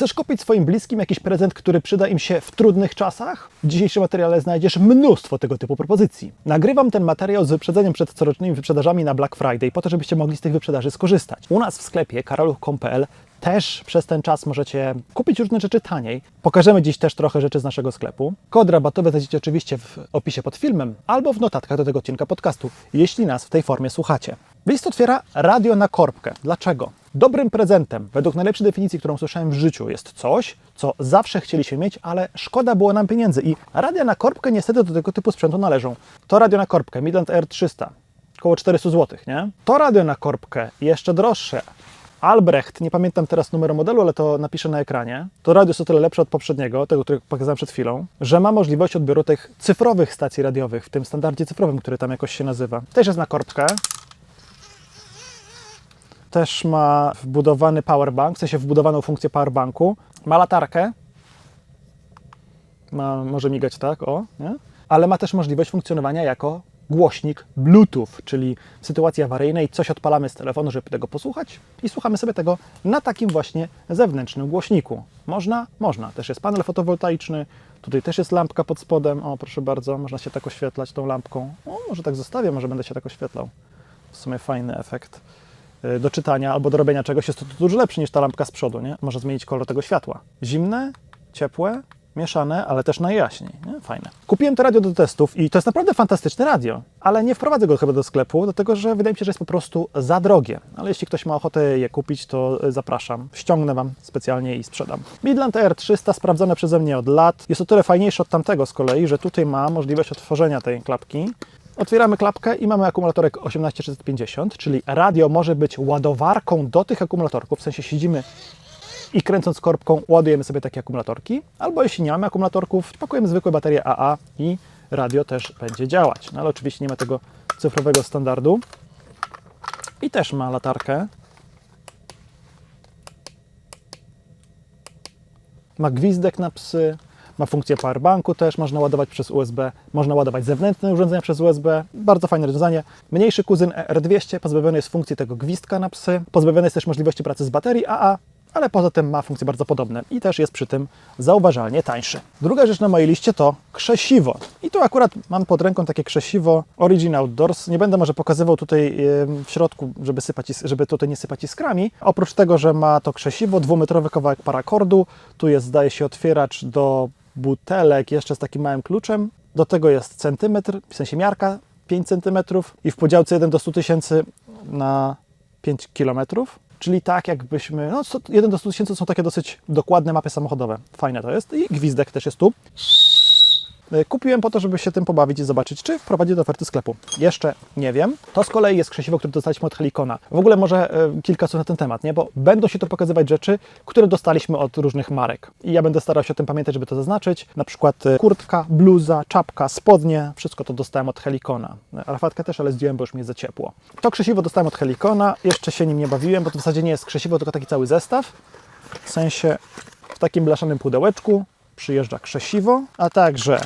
Chcesz kupić swoim bliskim jakiś prezent, który przyda im się w trudnych czasach? W dzisiejszym materiale znajdziesz mnóstwo tego typu propozycji. Nagrywam ten materiał z wyprzedzeniem przed corocznymi wyprzedażami na Black Friday, po to, żebyście mogli z tych wyprzedaży skorzystać. U nas w sklepie karoluch.pl też przez ten czas możecie kupić różne rzeczy taniej. Pokażemy dziś też trochę rzeczy z naszego sklepu. Kod rabatowy znajdziecie oczywiście w opisie pod filmem albo w notatkach do tego odcinka podcastu, jeśli nas w tej formie słuchacie. List otwiera radio na korbkę. Dlaczego? Dobrym prezentem, według najlepszej definicji, którą słyszałem w życiu, jest coś, co zawsze chcieliśmy mieć, ale szkoda było nam pieniędzy. I radia na korbkę niestety do tego typu sprzętu należą. To radio na korbkę Midland Air 300, około 400 zł, nie? To radio na korbkę jeszcze droższe, Albrecht, nie pamiętam teraz numeru modelu, ale to napiszę na ekranie. To radio jest o tyle lepsze od poprzedniego, tego, który pokazałem przed chwilą, że ma możliwość odbioru tych cyfrowych stacji radiowych, w tym standardzie cyfrowym, który tam jakoś się nazywa. Też jest na korbkę. Też ma wbudowany powerbank, w sensie wbudowaną funkcję powerbanku. Ma latarkę. Ma, może migać tak, o, nie? Ale ma też możliwość funkcjonowania jako głośnik Bluetooth, czyli w sytuacji awaryjnej coś odpalamy z telefonu, żeby tego posłuchać i słuchamy sobie tego na takim właśnie zewnętrznym głośniku. Można? Można. Też jest panel fotowoltaiczny, tutaj też jest lampka pod spodem, o proszę bardzo, można się tak oświetlać tą lampką. O, może tak zostawię, może będę się tak oświetlał. W sumie fajny efekt do czytania albo do robienia czegoś jest to dużo lepszy niż ta lampka z przodu, nie? Może zmienić kolor tego światła. Zimne, ciepłe, mieszane, ale też najjaśniej. Nie? Fajne. Kupiłem to radio do testów i to jest naprawdę fantastyczne radio, ale nie wprowadzę go chyba do sklepu, dlatego że wydaje mi się, że jest po prostu za drogie. Ale jeśli ktoś ma ochotę je kupić, to y, zapraszam. Ściągnę Wam specjalnie i sprzedam. Midland Air 300 sprawdzone przeze mnie od lat. Jest o tyle fajniejszy od tamtego z kolei, że tutaj ma możliwość otworzenia tej klapki. Otwieramy klapkę i mamy akumulatorek 18650, czyli radio może być ładowarką do tych akumulatorków, w sensie siedzimy i kręcąc korbką ładujemy sobie takie akumulatorki, albo jeśli nie mamy akumulatorków, pakujemy zwykłe baterie AA i radio też będzie działać. No ale oczywiście nie ma tego cyfrowego standardu. I też ma latarkę. Ma gwizdek na psy, ma funkcję powerbanku też, można ładować przez USB, można ładować zewnętrzne urządzenia przez USB. Bardzo fajne rozwiązanie. Mniejszy kuzyn R200 pozbawiony jest funkcji tego gwizdka na psy, pozbawiony jest też możliwości pracy z baterii AA, ale poza tym ma funkcje bardzo podobne i też jest przy tym zauważalnie tańszy. Druga rzecz na mojej liście to krzesiwo. I tu akurat mam pod ręką takie krzesiwo Origin Outdoors. Nie będę może pokazywał tutaj w środku, żeby, sypać, żeby tutaj nie sypać iskrami. Oprócz tego, że ma to krzesiwo, dwumetrowy kawałek parakordu, tu jest zdaje się otwieracz do butelek jeszcze z takim małym kluczem. Do tego jest centymetr, w sensie miarka 5 centymetrów i w podziałce 1 do 100 tysięcy na 5 kilometrów. Czyli tak jakbyśmy, no 100 1 do 100 tysięcy są takie dosyć dokładne mapy samochodowe. Fajne to jest. I gwizdek też jest tu. Y, Kupiłem po to, żeby się tym pobawić i zobaczyć, czy wprowadzić do oferty sklepu. Jeszcze nie wiem. To z kolei jest krzesiwo, które dostaliśmy od Helikona. W ogóle może y, kilka słów na ten temat, nie? bo będą się tu pokazywać rzeczy, które dostaliśmy od różnych marek. I ja będę starał się o tym pamiętać, żeby to zaznaczyć. Na przykład y, kurtka, bluza, czapka, spodnie, wszystko to dostałem od Helikona. Rafatkę też, ale zdjąłem, bo już mi jest za ciepło. To krzesiwo dostałem od Helikona. Jeszcze się nim nie bawiłem, bo to w zasadzie nie jest krzesiwo, tylko taki cały zestaw. W sensie w takim blaszanym pudełeczku przyjeżdża krzesiwo, a także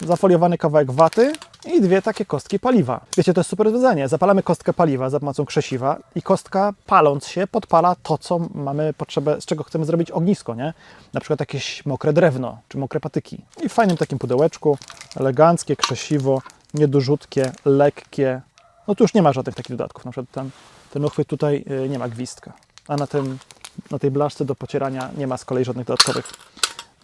zafoliowany kawałek waty i dwie takie kostki paliwa. Wiecie, to jest super rozwiązanie. Zapalamy kostkę paliwa za pomocą krzesiwa i kostka paląc się podpala to, co mamy potrzebę, z czego chcemy zrobić ognisko, nie? Na przykład jakieś mokre drewno czy mokre patyki. I w fajnym takim pudełeczku, eleganckie krzesiwo, niedużutkie, lekkie. No tu już nie ma żadnych takich dodatków. Na przykład ten, ten uchwyt tutaj y, nie ma gwizdka, a na, tym, na tej blaszce do pocierania nie ma z kolei żadnych dodatkowych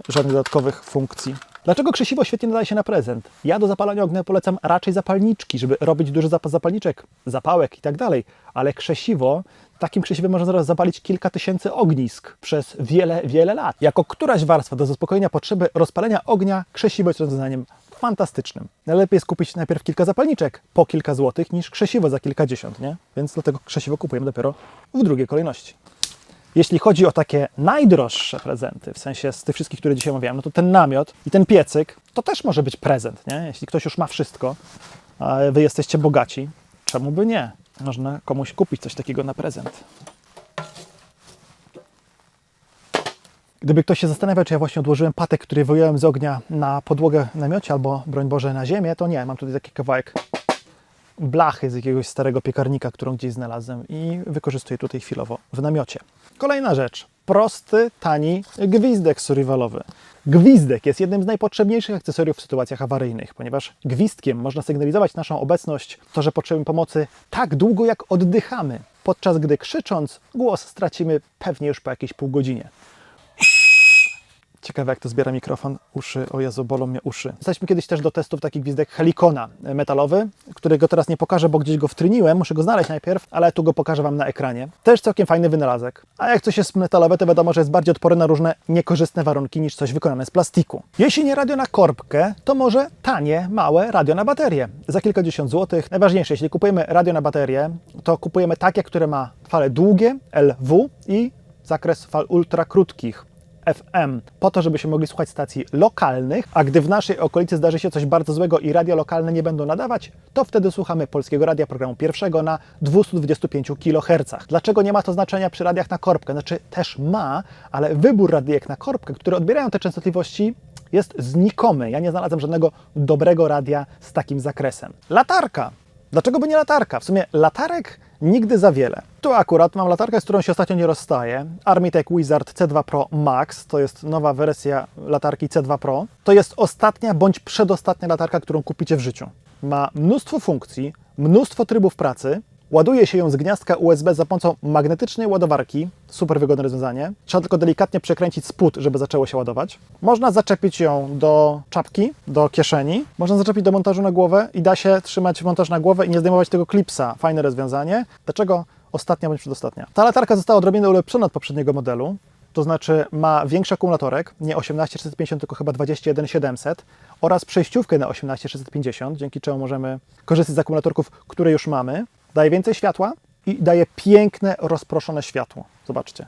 żadnych dodatkowych funkcji. Dlaczego krzesiwo świetnie nadaje się na prezent? Ja do zapalania ognia polecam raczej zapalniczki, żeby robić duży zapas zapalniczek, zapałek i tak dalej. Ale krzesiwo, takim krzesiwem można zaraz zapalić kilka tysięcy ognisk przez wiele, wiele lat. Jako któraś warstwa do zaspokojenia potrzeby rozpalenia ognia, krzesiwo jest rozwiązaniem fantastycznym. Najlepiej jest kupić najpierw kilka zapalniczek po kilka złotych niż krzesiwo za kilkadziesiąt, nie? Więc dlatego krzesiwo kupujemy dopiero w drugiej kolejności. Jeśli chodzi o takie najdroższe prezenty, w sensie z tych wszystkich, które dzisiaj omawiałem, no to ten namiot i ten piecyk to też może być prezent, nie? Jeśli ktoś już ma wszystko, a wy jesteście bogaci, czemu by nie? Można komuś kupić coś takiego na prezent. Gdyby ktoś się zastanawiał, czy ja właśnie odłożyłem patek, który wyjąłem z ognia na podłogę namiocie albo, broń Boże, na ziemię, to nie. Mam tutaj taki kawałek blachy z jakiegoś starego piekarnika, którą gdzieś znalazłem i wykorzystuję tutaj chwilowo w namiocie. Kolejna rzecz. prosty, tani gwizdek survivalowy. Gwizdek jest jednym z najpotrzebniejszych akcesoriów w sytuacjach awaryjnych, ponieważ gwizdkiem można sygnalizować naszą obecność, to, że potrzebujemy pomocy tak długo, jak oddychamy, podczas gdy krzycząc głos stracimy pewnie już po jakiejś pół godzinie. Ciekawe, jak to zbiera mikrofon. Uszy, o Jezu, bolą mnie uszy. Dostaliśmy kiedyś też do testów taki gwizdek Helikona e, metalowy, którego teraz nie pokażę, bo gdzieś go wtryniłem. Muszę go znaleźć najpierw, ale tu go pokażę Wam na ekranie. Też całkiem fajny wynalazek. A jak coś jest metalowe, to wiadomo, że jest bardziej odporny na różne niekorzystne warunki niż coś wykonane z plastiku. Jeśli nie radio na korbkę, to może tanie, małe radio na baterię. Za kilkadziesiąt złotych. Najważniejsze, jeśli kupujemy radio na baterię, to kupujemy takie, które ma fale długie, LW i zakres fal ultra krótkich. FM, po to, żebyśmy mogli słuchać stacji lokalnych, a gdy w naszej okolicy zdarzy się coś bardzo złego i radia lokalne nie będą nadawać, to wtedy słuchamy polskiego radia programu pierwszego na 225 kHz. Dlaczego nie ma to znaczenia przy radiach na korbkę? Znaczy też ma, ale wybór radiek na korbkę, które odbierają te częstotliwości, jest znikomy. Ja nie znalazłem żadnego dobrego radia z takim zakresem. Latarka. Dlaczego by nie latarka? W sumie latarek nigdy za wiele. Tu akurat mam latarkę, z którą się ostatnio nie rozstaję. Armitech Wizard C2 Pro Max, to jest nowa wersja latarki C2 Pro. To jest ostatnia bądź przedostatnia latarka, którą kupicie w życiu. Ma mnóstwo funkcji, mnóstwo trybów pracy, Ładuje się ją z gniazdka USB za pomocą magnetycznej ładowarki. Super wygodne rozwiązanie. Trzeba tylko delikatnie przekręcić spód, żeby zaczęło się ładować. Można zaczepić ją do czapki, do kieszeni. Można zaczepić do montażu na głowę i da się trzymać montaż na głowę i nie zdejmować tego klipsa. Fajne rozwiązanie. Dlaczego ostatnia bądź przedostatnia? Ta latarka została odrobinę ulepszona od poprzedniego modelu. To znaczy ma większy akumulatorek, nie 18650, tylko chyba 21700 oraz przejściówkę na 18650, dzięki czemu możemy korzystać z akumulatorków, które już mamy daje więcej światła i daje piękne, rozproszone światło. Zobaczcie.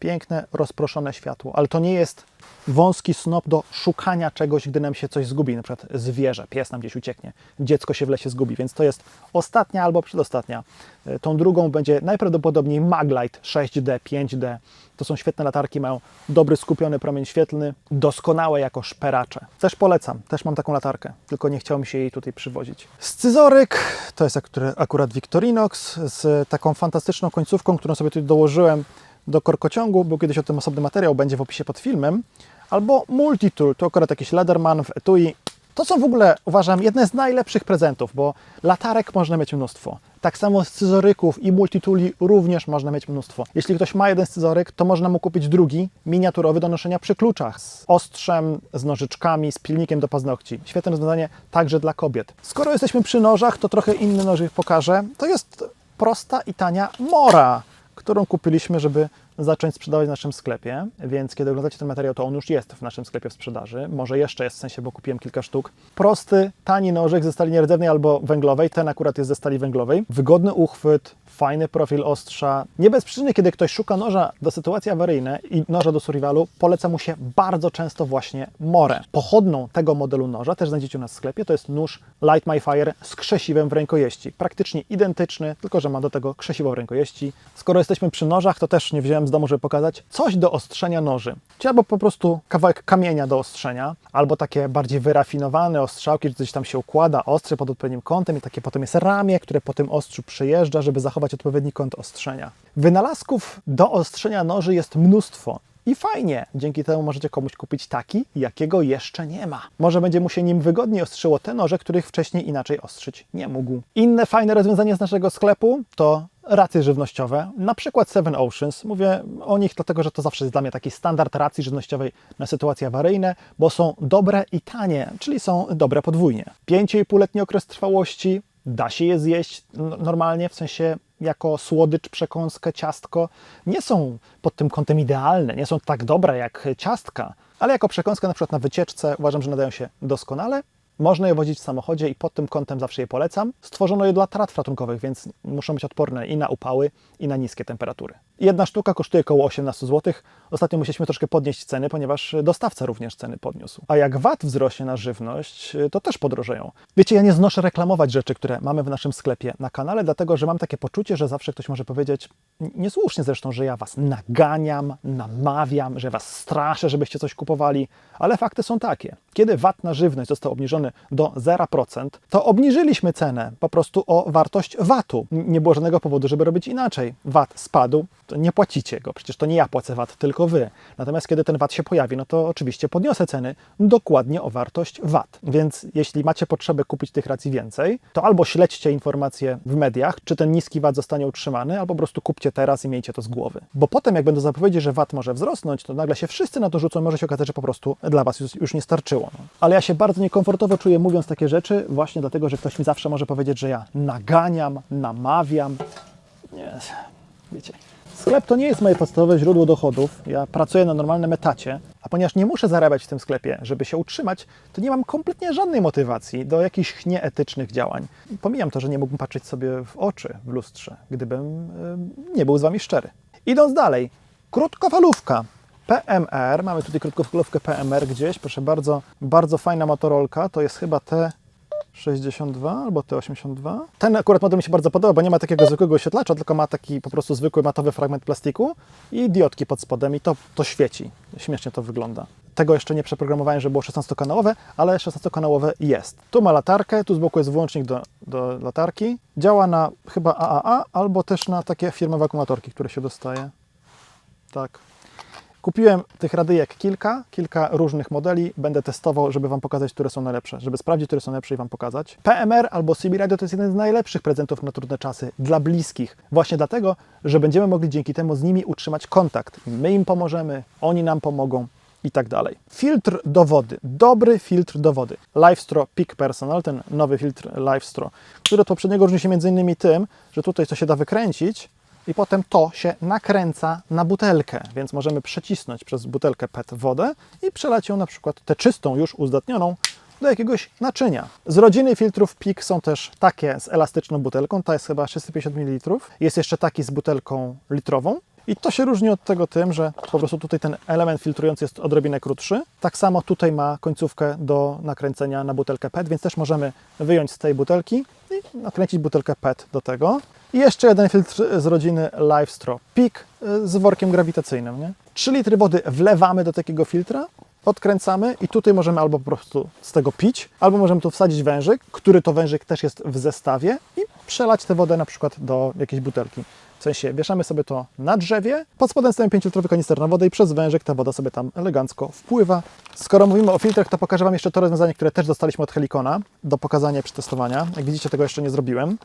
Piękne, rozproszone światło, ale to nie jest wąski snop do szukania czegoś, gdy nam się coś zgubi, na przykład zwierzę, pies nam gdzieś ucieknie, dziecko się w lesie zgubi, więc to jest ostatnia albo przedostatnia. E, Tą drugą będzie najprawdopodobniej Maglite 6D, 5D. To są świetne latarki, mają dobry skupiony promień świetlny, doskonałe jako szperacze. Też polecam, też mam taką latarkę, tylko nie chciało mi się jej tutaj przywozić. Scyzoryk, to jest akurat Victorinox z taką fantastyczną końcówką, którą sobie tutaj dołożyłem do korkociągu. Był kiedyś o tym osobny materiał, będzie w opisie pod filmem. Albo Multitool, to akurat jakiś Lederman w etui. To są w ogóle, uważam, jedne z najlepszych prezentów, bo latarek można mieć mnóstwo. Tak samo scyzoryków i multituli również można mieć mnóstwo. Jeśli ktoś ma jeden scyzoryk, to można mu kupić drugi, miniaturowy do noszenia przy kluczach, z ostrzem, z nożyczkami, z pilnikiem do paznokci. Świetne rozwiązanie także dla kobiet. Skoro jesteśmy przy nożach, to trochę inny nożyk pokażę. To jest prosta i tania mora którą kupiliśmy, żeby zacząć sprzedawać w naszym sklepie. Więc kiedy oglądacie ten materiał, to on już jest w naszym sklepie w sprzedaży. Może jeszcze jest, w sensie, bo kupiłem kilka sztuk. Prosty, tani nożyk ze stali nierdzewnej albo węglowej. Ten akurat jest ze stali węglowej. Wygodny uchwyt, fajny profil ostrza. Nie bez przyczyny, kiedy ktoś szuka noża do sytuacji awaryjnej i noża do survivalu, poleca mu się bardzo często właśnie More. Pochodną tego modelu noża, też znajdziecie u nas w sklepie, to jest nóż Light My Fire z krzesiwem w rękojeści. Praktycznie identyczny, tylko że ma do tego krzesiwo w rękojeści. Skoro jesteśmy przy nożach, to też nie wziąłem z domu, żeby pokazać coś do ostrzenia noży. Czyli albo po prostu kawałek kamienia do ostrzenia, albo takie bardziej wyrafinowane ostrzałki, że coś tam się układa, ostrze pod odpowiednim kątem i takie potem jest ramię, które po tym ostrzu przejeżdża, żeby zachować odpowiedni kąt ostrzenia. Wynalazków do ostrzenia noży jest mnóstwo. I fajnie, dzięki temu możecie komuś kupić taki, jakiego jeszcze nie ma. Może będzie mu się nim wygodniej ostrzyło te noże, których wcześniej inaczej ostrzyć nie mógł. Inne fajne rozwiązanie z naszego sklepu to racje żywnościowe, na przykład Seven Oceans. Mówię o nich dlatego, że to zawsze jest dla mnie taki standard racji żywnościowej na sytuacje awaryjne, bo są dobre i tanie, czyli są dobre podwójnie. 5,5-letni okres trwałości, da się je zjeść normalnie, w sensie jako słodycz, przekąskę, ciastko. Nie są pod tym kątem idealne, nie są tak dobre jak ciastka, ale jako przekąskę na przykład na wycieczce uważam, że nadają się doskonale. Można je wozić w samochodzie i pod tym kątem zawsze je polecam. Stworzono je dla trat ratunkowych, więc muszą być odporne i na upały, i na niskie temperatury. Jedna sztuka kosztuje około 18 zł. Ostatnio musieliśmy troszkę podnieść ceny, ponieważ dostawca również ceny podniósł. A jak VAT wzrośnie na żywność, to też podrożeją. Wiecie, ja nie znoszę reklamować rzeczy, które mamy w naszym sklepie na kanale, dlatego że mam takie poczucie, że zawsze ktoś może powiedzieć, niesłusznie zresztą, że ja was naganiam, namawiam, że was straszę, żebyście coś kupowali, ale fakty są takie. Kiedy VAT na żywność został obniżony do 0%, to obniżyliśmy cenę po prostu o wartość VAT-u. Nie było żadnego powodu, żeby robić inaczej. VAT spadł, nie płacicie go, przecież to nie ja płacę VAT, tylko wy. Natomiast kiedy ten VAT się pojawi, no to oczywiście podniosę ceny dokładnie o wartość VAT. Więc jeśli macie potrzebę kupić tych racji więcej, to albo śledźcie informacje w mediach, czy ten niski VAT zostanie utrzymany, albo po prostu kupcie teraz i miejcie to z głowy. Bo potem, jak będą zapowiedzi, że VAT może wzrosnąć, to nagle się wszyscy na to rzucą, może się okazać, że po prostu dla Was już, już nie starczyło. No. Ale ja się bardzo niekomfortowo czuję mówiąc takie rzeczy, właśnie dlatego, że ktoś mi zawsze może powiedzieć, że ja naganiam, namawiam. Nie, wiecie. Sklep to nie jest moje podstawowe źródło dochodów. Ja pracuję na normalnym etacie, a ponieważ nie muszę zarabiać w tym sklepie, żeby się utrzymać, to nie mam kompletnie żadnej motywacji do jakichś nieetycznych działań. Pomijam to, że nie mógłbym patrzeć sobie w oczy w lustrze, gdybym y, nie był z Wami szczery. Idąc dalej, krótkofalówka. PMR, mamy tutaj krótkofalówkę PMR gdzieś, proszę bardzo, bardzo fajna motorolka, to jest chyba T 62 albo T82. Ten akurat model mi się bardzo podoba, bo nie ma takiego zwykłego oświetlacza, tylko ma taki po prostu zwykły matowy fragment plastiku i diodki pod spodem i to, to świeci. Śmiesznie to wygląda. Tego jeszcze nie przeprogramowałem, żeby było 16-kanałowe, ale 16-kanałowe jest. Tu ma latarkę, tu z boku jest włącznik do, do latarki. Działa na chyba AAA albo też na takie firmowe akumulatorki, które się dostaje. Tak. Kupiłem tych radyjek kilka, kilka różnych modeli. Będę testował, żeby Wam pokazać, które są najlepsze, żeby sprawdzić, które są najlepsze i Wam pokazać. PMR albo CB Radio to jest jeden z najlepszych prezentów na trudne czasy dla bliskich. Właśnie dlatego, że będziemy mogli dzięki temu z nimi utrzymać kontakt. My im pomożemy, oni nam pomogą i tak dalej. Filtr do wody. Dobry filtr do wody. LiveStro Peak Personal, ten nowy filtr LiveStro, który od poprzedniego różni się między innymi tym, że tutaj to się da wykręcić, i potem to się nakręca na butelkę, więc możemy przecisnąć przez butelkę PET wodę i przelać ją na przykład tę czystą, już uzdatnioną do jakiegoś naczynia. Z rodziny filtrów PIK są też takie z elastyczną butelką, ta jest chyba 650 ml. Jest jeszcze taki z butelką litrową. I to się różni od tego tym, że po prostu tutaj ten element filtrujący jest odrobinę krótszy. Tak samo tutaj ma końcówkę do nakręcenia na butelkę PET, więc też możemy wyjąć z tej butelki i nakręcić butelkę PET do tego. I jeszcze jeden filtr z rodziny LiveStro Peak y, z workiem grawitacyjnym. Nie? 3 litry wody wlewamy do takiego filtra, odkręcamy i tutaj możemy albo po prostu z tego pić, albo możemy tu wsadzić wężyk, który to wężyk też jest w zestawie przelać tę wodę na przykład do jakiejś butelki. W sensie wieszamy sobie to na drzewie, pod spodem stawimy 5-litrowy kanister na wodę i przez wężyk ta woda sobie tam elegancko wpływa. Skoro mówimy o filtrach, to pokażę Wam jeszcze to rozwiązanie, które też dostaliśmy od Helikona do pokazania przetestowania. Jak widzicie, tego jeszcze nie zrobiłem.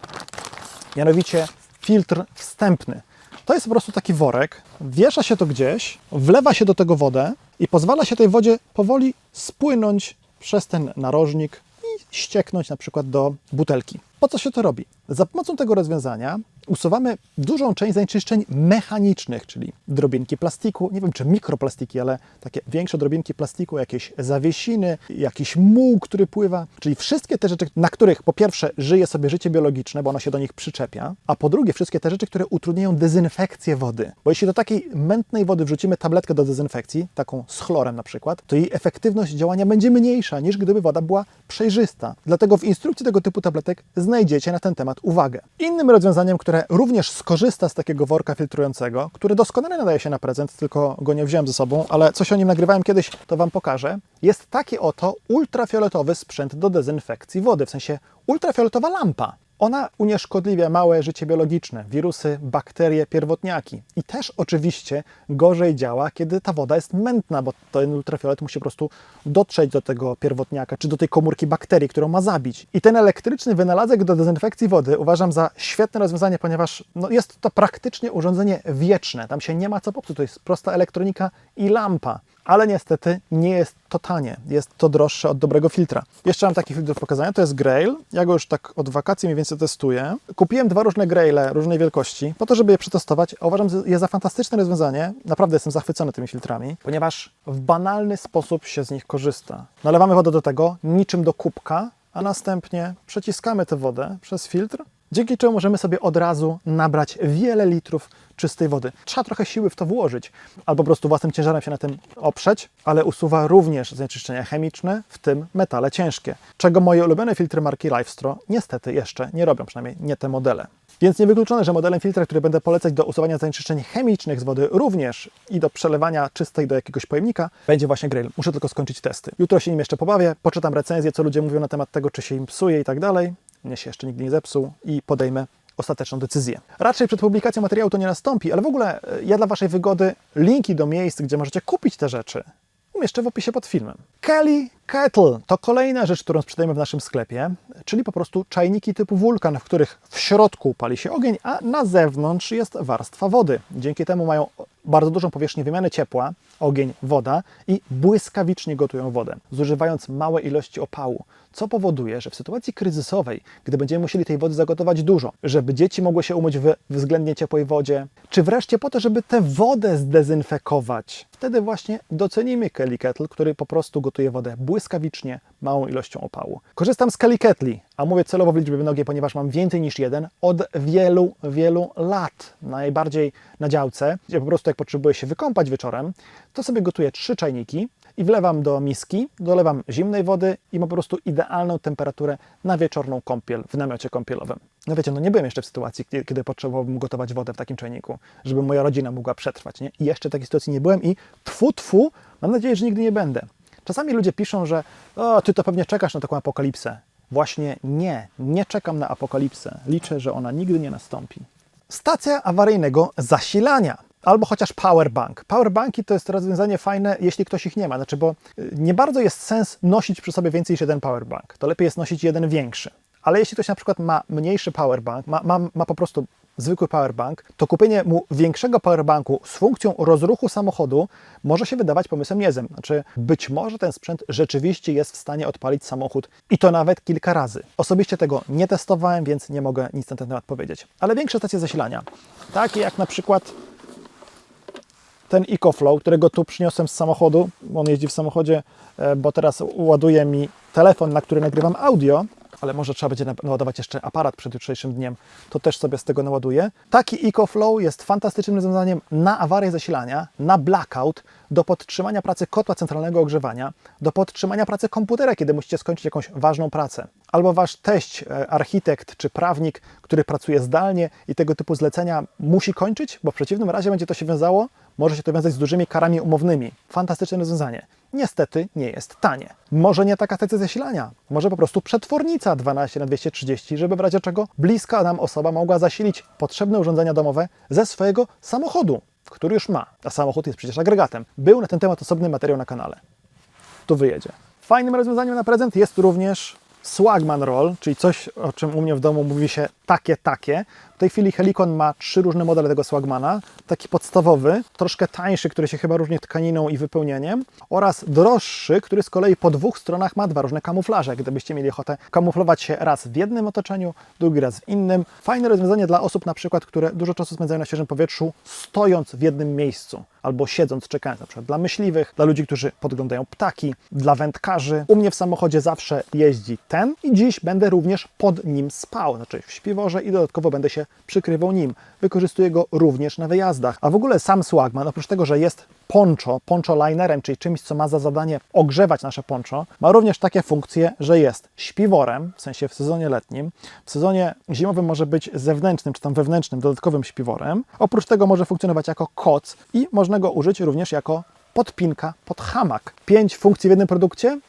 Mianowicie filtr wstępny. To jest po prostu taki worek, wiesza się to gdzieś, wlewa się do tego wodę i pozwala się tej wodzie powoli spłynąć przez ten narożnik i ścieknąć na przykład do butelki. Po co się to robi? Za pomocą tego rozwiązania usuwamy dużą część zanieczyszczeń mechanicznych, czyli drobinki plastiku, nie wiem czy mikroplastiki, ale takie większe drobinki plastiku, jakieś zawiesiny, jakiś muł, który pływa, czyli wszystkie te rzeczy, na których po pierwsze żyje sobie życie biologiczne, bo ono się do nich przyczepia, a po drugie wszystkie te rzeczy, które utrudniają dezynfekcję wody. Bo jeśli do takiej mętnej wody wrzucimy tabletkę do dezynfekcji, taką z chlorem na przykład, to jej efektywność działania będzie mniejsza niż gdyby woda była przejrzysta. Dlatego w instrukcji tego typu tabletek znajdziecie na ten temat uwagę. Innym rozwiązaniem, które również skorzysta z takiego worka filtrującego, który doskonale nadaje się na prezent, tylko go nie wziąłem ze sobą, ale coś o nim nagrywałem kiedyś, to Wam pokażę, jest taki oto ultrafioletowy sprzęt do dezynfekcji wody, w sensie ultrafioletowa lampa. Ona unieszkodliwia małe życie biologiczne, wirusy, bakterie, pierwotniaki. I też oczywiście gorzej działa, kiedy ta woda jest mętna, bo ten ultrafiolet musi po prostu dotrzeć do tego pierwotniaka, czy do tej komórki bakterii, którą ma zabić. I ten elektryczny wynalazek do dezynfekcji wody uważam za świetne rozwiązanie, ponieważ no, jest to praktycznie urządzenie wieczne. Tam się nie ma co popsuć, to jest prosta elektronika i lampa. Ale niestety nie jest to tanie, jest to droższe od dobrego filtra. Jeszcze mam taki filtr do pokazania, to jest Grail. Ja go już tak od wakacji mniej więcej testuję. Kupiłem dwa różne Graile różnej wielkości, po to, żeby je przetestować, uważam je za fantastyczne rozwiązanie. Naprawdę jestem zachwycony tymi filtrami, ponieważ w banalny sposób się z nich korzysta. Nalewamy wodę do tego, niczym do kubka, a następnie przeciskamy tę wodę przez filtr, dzięki czemu możemy sobie od razu nabrać wiele litrów czystej wody. Trzeba trochę siły w to włożyć, albo po prostu własnym ciężarem się na tym oprzeć, ale usuwa również zanieczyszczenia chemiczne, w tym metale ciężkie, czego moje ulubione filtry marki LiveStro niestety jeszcze nie robią, przynajmniej nie te modele. Więc niewykluczone, że modelem filtra, który będę polecać do usuwania zanieczyszczeń chemicznych z wody również i do przelewania czystej do jakiegoś pojemnika, będzie właśnie Grail. Muszę tylko skończyć testy. Jutro się nim jeszcze pobawię, poczytam recenzję, co ludzie mówią na temat tego, czy się im psuje i tak dalej. Mnie się jeszcze nigdy nie zepsuł i podejmę ostateczną decyzję. Raczej przed publikacją materiału to nie nastąpi, ale w ogóle e, ja dla Waszej wygody linki do miejsc, gdzie możecie kupić te rzeczy, umieszczę w opisie pod filmem. Kelly Kettle to kolejna rzecz, którą sprzedajemy w naszym sklepie, czyli po prostu czajniki typu wulkan, w których w środku pali się ogień, a na zewnątrz jest warstwa wody. Dzięki temu mają bardzo dużą powierzchnię wymiany ciepła, ogień, woda i błyskawicznie gotują wodę, zużywając małe ilości opału, co powoduje, że w sytuacji kryzysowej, gdy będziemy musieli tej wody zagotować dużo, żeby dzieci mogły się umyć w względnie ciepłej wodzie, czy wreszcie po to, żeby tę wodę zdezynfekować, wtedy właśnie docenimy Kelly Kettle, który po prostu gotuje wodę błyskawicznie, małą ilością opału. Korzystam z Kelly Kettle, a mówię celowo w liczbie mnogiej, ponieważ mam więcej niż jeden od wielu, wielu lat. Najbardziej na działce, gdzie po prostu jak potrzebuję się wykąpać wieczorem, to sobie gotuję trzy czajniki i wlewam do miski, dolewam zimnej wody i mam po prostu idealną temperaturę na wieczorną kąpiel w namiocie kąpielowym. No wiecie, no nie byłem jeszcze w sytuacji, kiedy, kiedy potrzebowałbym gotować wodę w takim czajniku, żeby moja rodzina mogła przetrwać, nie? I jeszcze takiej sytuacji nie byłem i tfu, tfu, mam nadzieję, że nigdy nie będę. Czasami ludzie piszą, że o, ty to pewnie czekasz na taką apokalipsę. Właśnie nie, nie czekam na apokalipsę. Liczę, że ona nigdy nie nastąpi. Stacja awaryjnego zasilania albo chociaż powerbank. Powerbanki to jest rozwiązanie fajne, jeśli ktoś ich nie ma, znaczy, bo y, nie bardzo jest sens nosić przy sobie więcej niż jeden powerbank. To lepiej jest nosić jeden większy. Ale jeśli ktoś na przykład ma mniejszy powerbank, ma, ma, ma po prostu zwykły powerbank, to kupienie mu większego powerbanku z funkcją rozruchu samochodu może się wydawać pomysłem niezłym. Znaczy, być może ten sprzęt rzeczywiście jest w stanie odpalić samochód i to nawet kilka razy. Osobiście tego nie testowałem, więc nie mogę nic na ten temat powiedzieć. Ale większe stacje zasilania, takie jak na przykład ten EcoFlow, którego tu przyniosłem z samochodu, on jeździ w samochodzie, e, bo teraz ładuje mi telefon, na który nagrywam audio, ale może trzeba będzie naładować jeszcze aparat przed jutrzejszym dniem, to też sobie z tego naładuję. Taki EcoFlow jest fantastycznym rozwiązaniem na awarię zasilania, na blackout, do podtrzymania pracy kotła centralnego ogrzewania, do podtrzymania pracy komputera, kiedy musicie skończyć jakąś ważną pracę. Albo wasz teść, e, architekt czy prawnik, który pracuje zdalnie i tego typu zlecenia musi kończyć, bo w przeciwnym razie będzie to się wiązało może się to wiązać z dużymi karami umownymi. Fantastyczne rozwiązanie. Niestety nie jest tanie. Może nie taka stacja zasilania, może po prostu przetwornica 12 na 230, żeby w razie czego bliska nam osoba mogła zasilić potrzebne urządzenia domowe ze swojego samochodu, który już ma, a samochód jest przecież agregatem. Był na ten temat osobny materiał na kanale. Tu wyjedzie. Fajnym rozwiązaniem na prezent jest również Swagman Roll, czyli coś, o czym u mnie w domu mówi się takie, takie. W tej chwili Helicon ma trzy różne modele tego Swagmana. Taki podstawowy, troszkę tańszy, który się chyba różni tkaniną i wypełnieniem oraz droższy, który z kolei po dwóch stronach ma dwa różne kamuflaże, gdybyście mieli ochotę kamuflować się raz w jednym otoczeniu, drugi raz w innym. Fajne rozwiązanie dla osób na przykład, które dużo czasu spędzają na świeżym powietrzu, stojąc w jednym miejscu albo siedząc, czekając, na przykład dla myśliwych, dla ludzi, którzy podglądają ptaki, dla wędkarzy. U mnie w samochodzie zawsze jeździ ten i dziś będę również pod nim spał, znaczy w śpiworze i dodatkowo będę się przykrywał nim. Wykorzystuję go również na wyjazdach. A w ogóle sam Swagman, oprócz tego, że jest poncho, poncho linerem, czyli czymś, co ma za zadanie ogrzewać nasze poncho, ma również takie funkcje, że jest śpiworem, w sensie w sezonie letnim, w sezonie zimowym może być zewnętrznym, czy tam wewnętrznym, dodatkowym śpiworem. Oprócz tego może funkcjonować jako koc i można go użyć również jako podpinka pod hamak. Pięć funkcji w jednym produkcie?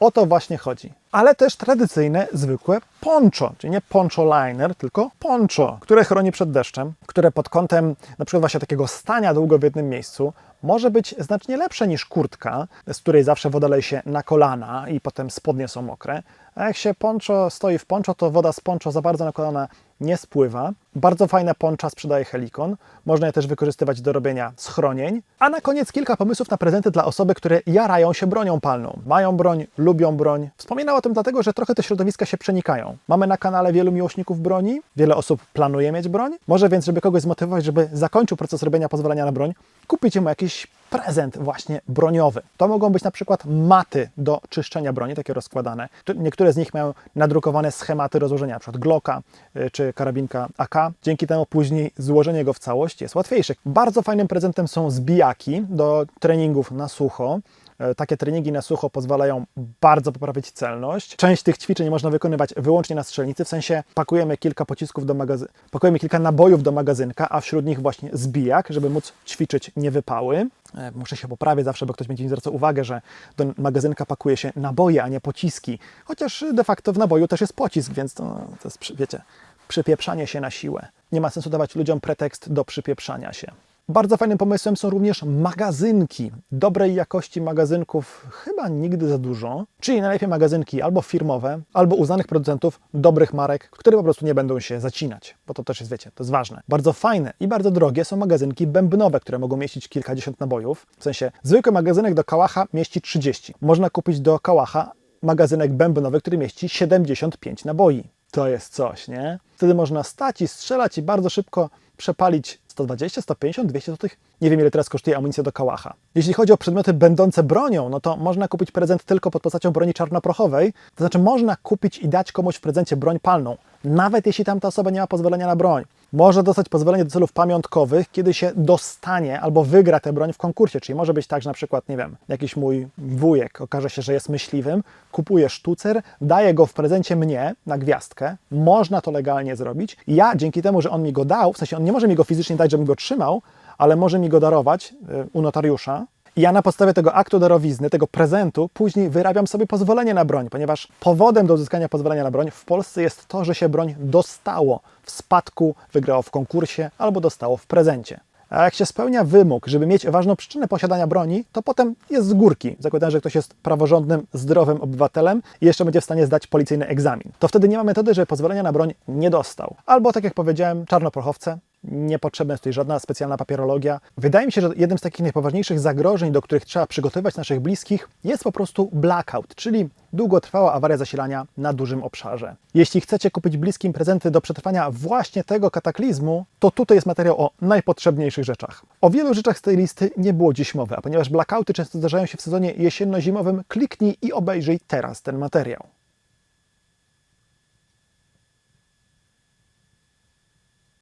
O to właśnie chodzi. Ale też tradycyjne, zwykłe poncho, czyli nie poncho liner, tylko poncho, które chroni przed deszczem, które pod kątem na przykład właśnie takiego stania długo w jednym miejscu może być znacznie lepsze niż kurtka, z której zawsze woda leje się na kolana i potem spodnie są mokre. A jak się poncho stoi w poncho, to woda z poncho za bardzo na kolana nie spływa. Bardzo fajne poncza sprzedaje Helikon. Można je też wykorzystywać do robienia schronień. A na koniec kilka pomysłów na prezenty dla osoby, które jarają się bronią palną. Mają broń, lubią broń. Wspominam o tym dlatego, że trochę te środowiska się przenikają. Mamy na kanale wielu miłośników broni, wiele osób planuje mieć broń. Może więc, żeby kogoś zmotywować, żeby zakończył proces robienia pozwolenia na broń, kupicie mu jakiś prezent właśnie broniowy. To mogą być na przykład maty do czyszczenia broni, takie rozkładane. Niektóre z nich mają nadrukowane schematy rozłożenia, np. Glocka y, karabinka AK. Dzięki temu później złożenie go w całość jest łatwiejsze. Bardzo fajnym prezentem są zbijaki do treningów na sucho. E, takie treningi na sucho pozwalają bardzo poprawić celność. Część tych ćwiczeń można wykonywać wyłącznie na strzelnicy, w sensie pakujemy kilka pocisków do magazynka, pakujemy kilka nabojów do magazynka, a wśród nich właśnie zbijak, żeby móc ćwiczyć niewypały. E, muszę się poprawić zawsze, bo ktoś będzie mi zwracał uwagę, że do magazynka pakuje się naboje, a nie pociski. Chociaż de facto w naboju też jest pocisk, więc to, to jest, wiecie, Przypieprzanie się na siłę. Nie ma sensu dawać ludziom pretekst do przypieprzania się. Bardzo fajnym pomysłem są również magazynki. Dobrej jakości magazynków chyba nigdy za dużo, czyli najlepiej magazynki albo firmowe, albo uznanych producentów dobrych marek, które po prostu nie będą się zacinać, bo to też jest, wiecie, to jest ważne. Bardzo fajne i bardzo drogie są magazynki bębnowe, które mogą mieścić kilkadziesiąt nabojów. W sensie zwykły magazynek do kałacha mieści 30. Można kupić do kałacha magazynek bębnowy, który mieści 75 naboi. To jest coś, nie? Wtedy można stać i strzelać i bardzo szybko przepalić 120, 150, 200 zł. Nie wiem, ile teraz kosztuje amunicja do kałacha. Jeśli chodzi o przedmioty będące bronią, no to można kupić prezent tylko pod postacią broni czarnoprochowej. To znaczy, można kupić i dać komuś w prezencie broń palną, nawet jeśli tamta osoba nie ma pozwolenia na broń. Może dostać pozwolenie do celów pamiątkowych, kiedy się dostanie albo wygra tę broń w konkursie. Czyli może być tak, że na przykład, nie wiem, jakiś mój wujek okaże się, że jest myśliwym, kupuje sztucer, daje go w prezencie mnie na gwiazdkę. Można to legalnie zrobić. Ja dzięki temu, że on mi go dał, w sensie on nie może mi go fizycznie dać, żebym go trzymał, ale może mi go darować y, u notariusza. Ja na podstawie tego aktu darowizny, tego prezentu, później wyrabiam sobie pozwolenie na broń, ponieważ powodem do uzyskania pozwolenia na broń w Polsce jest to, że się broń dostało w spadku, wygrało w konkursie albo dostało w prezencie. A jak się spełnia wymóg, żeby mieć ważną przyczynę posiadania broni, to potem jest z górki. Zakładając, że ktoś jest praworządnym, zdrowym obywatelem i jeszcze będzie w stanie zdać policyjny egzamin. To wtedy nie ma metody, że pozwolenia na broń nie dostał. Albo, tak jak powiedziałem, czarnoprochowce. Niepotrzebna jest tutaj żadna specjalna papierologia. Wydaje mi się, że jednym z takich najpoważniejszych zagrożeń, do których trzeba przygotowywać naszych bliskich, jest po prostu blackout, czyli długotrwała awaria zasilania na dużym obszarze. Jeśli chcecie kupić bliskim prezenty do przetrwania właśnie tego kataklizmu, to tutaj jest materiał o najpotrzebniejszych rzeczach. O wielu rzeczach z tej listy nie było dziś mowy, a ponieważ blackouty często zdarzają się w sezonie jesienno-zimowym, kliknij i obejrzyj teraz ten materiał.